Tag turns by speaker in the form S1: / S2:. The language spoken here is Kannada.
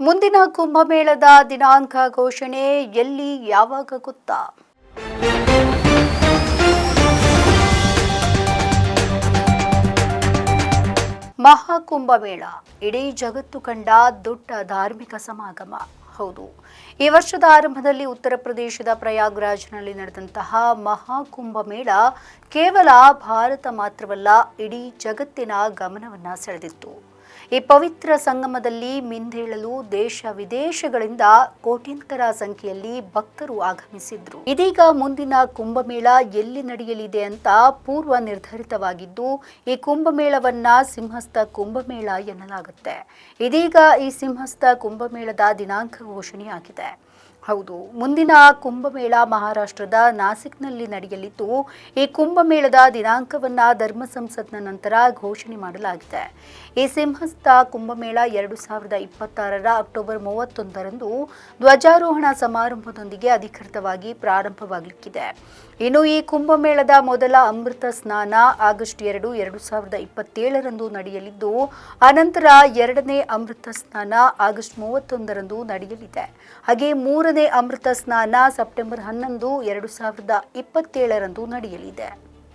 S1: ಮುಂದಿನ ಕುಂಭಮೇಳದ ದಿನಾಂಕ ಘೋಷಣೆ ಎಲ್ಲಿ, ಯಾವಾಗ ಗೊತ್ತಾ? ಮಹಾಕುಂಭಮೇಳ, ಇಡೀ ಜಗತ್ತು ಕಂಡ ದೊಡ್ಡ ಧಾರ್ಮಿಕ ಸಮಾಗಮ. ಹೌದು, ಈ ವರ್ಷದ ಆರಂಭದಲ್ಲಿ ಉತ್ತರ ಪ್ರದೇಶದ ಪ್ರಯಾಗ್ರಾಜ್ನಲ್ಲಿ ನಡೆದಂತಹ ಮಹಾಕುಂಭಮೇಳ ಕೇವಲ ಭಾರತ ಮಾತ್ರವಲ್ಲ, ಇಡೀ ಜಗತ್ತಿನ ಗಮನವನ್ನ ಸೆಳೆದಿತ್ತು. ಈ ಪವಿತ್ರ ಸಂಗಮದಲ್ಲಿ ಮಿಂದೇಳಲು ದೇಶ ವಿದೇಶಗಳಿಂದ ಕೋಟ್ಯಂತರ ಸಂಖ್ಯೆಯಲ್ಲಿ ಭಕ್ತರು ಆಗಮಿಸಿದ್ರು. ಇದೀಗ ಮುಂದಿನ ಕುಂಭಮೇಳ ಎಲ್ಲಿ ನಡೆಯಲಿದೆ ಅಂತ ಪೂರ್ವ ನಿರ್ಧರಿತವಾಗಿದ್ದು, ಈ ಕುಂಭಮೇಳವನ್ನ ಸಿಂಹಸ್ಥ ಕುಂಭಮೇಳ ಎನ್ನಲಾಗುತ್ತೆ. ಇದೀಗ ಈ ಸಿಂಹಸ್ಥ ಕುಂಭಮೇಳದ ದಿನಾಂಕ ಘೋಷಣೆಯಾಗಿದೆ. ಹೌದು, ಮುಂದಿನ ಕುಂಭಮೇಳ ಮಹಾರಾಷ್ಟ್ರದ ನಾಸಿಕ್ನಲ್ಲಿ ನಡೆಯಲಿದ್ದು, ಈ ಕುಂಭಮೇಳದ ದಿನಾಂಕವನ್ನ ಧರ್ಮ ಸಂಸತ್ನ ನಂತರ ಘೋಷಣೆ ಮಾಡಲಾಗಿದೆ. ಈ ಸಿಂಹಸ್ಥ ಕುಂಭಮೇಳ ಎರಡು ಸಾವಿರದ ಇಪ್ಪತ್ತಾರರ ಅಕ್ಟೋಬರ್ ಮೂವತ್ತೊಂದರಂದು ಧ್ವಜಾರೋಹಣ ಸಮಾರಂಭದೊಂದಿಗೆ ಅಧಿಕೃತವಾಗಿ ಪ್ರಾರಂಭವಾಗಲಿಕ್ಕಿದೆ. ಇನ್ನು ಈ ಕುಂಭಮೇಳದ ಮೊದಲ ಅಮೃತ ಸ್ನಾನ ಆಗಸ್ಟ್ ಎರಡು ಎರಡು ಸಾವಿರದ ಇಪ್ಪತ್ತೇಳರಂದು ನಡೆಯಲಿದ್ದು, ಅನಂತರ ಎರಡನೇ ಅಮೃತ ಸ್ನಾನ ಆಗಸ್ಟ್ ಮೂವತ್ತೊಂದರಂದು ನಡೆಯಲಿದೆ. ಹಾಗೆ ಮೂರನೇ ಅಮೃತ ಸ್ನಾನ ಸೆಪ್ಟೆಂಬರ್ ಹನ್ನೊಂದು, ಎರಡು ಸಾವಿರದ ಇಪ್ಪತ್ತೇಳರಂದು ನಡೆಯಲಿದೆ.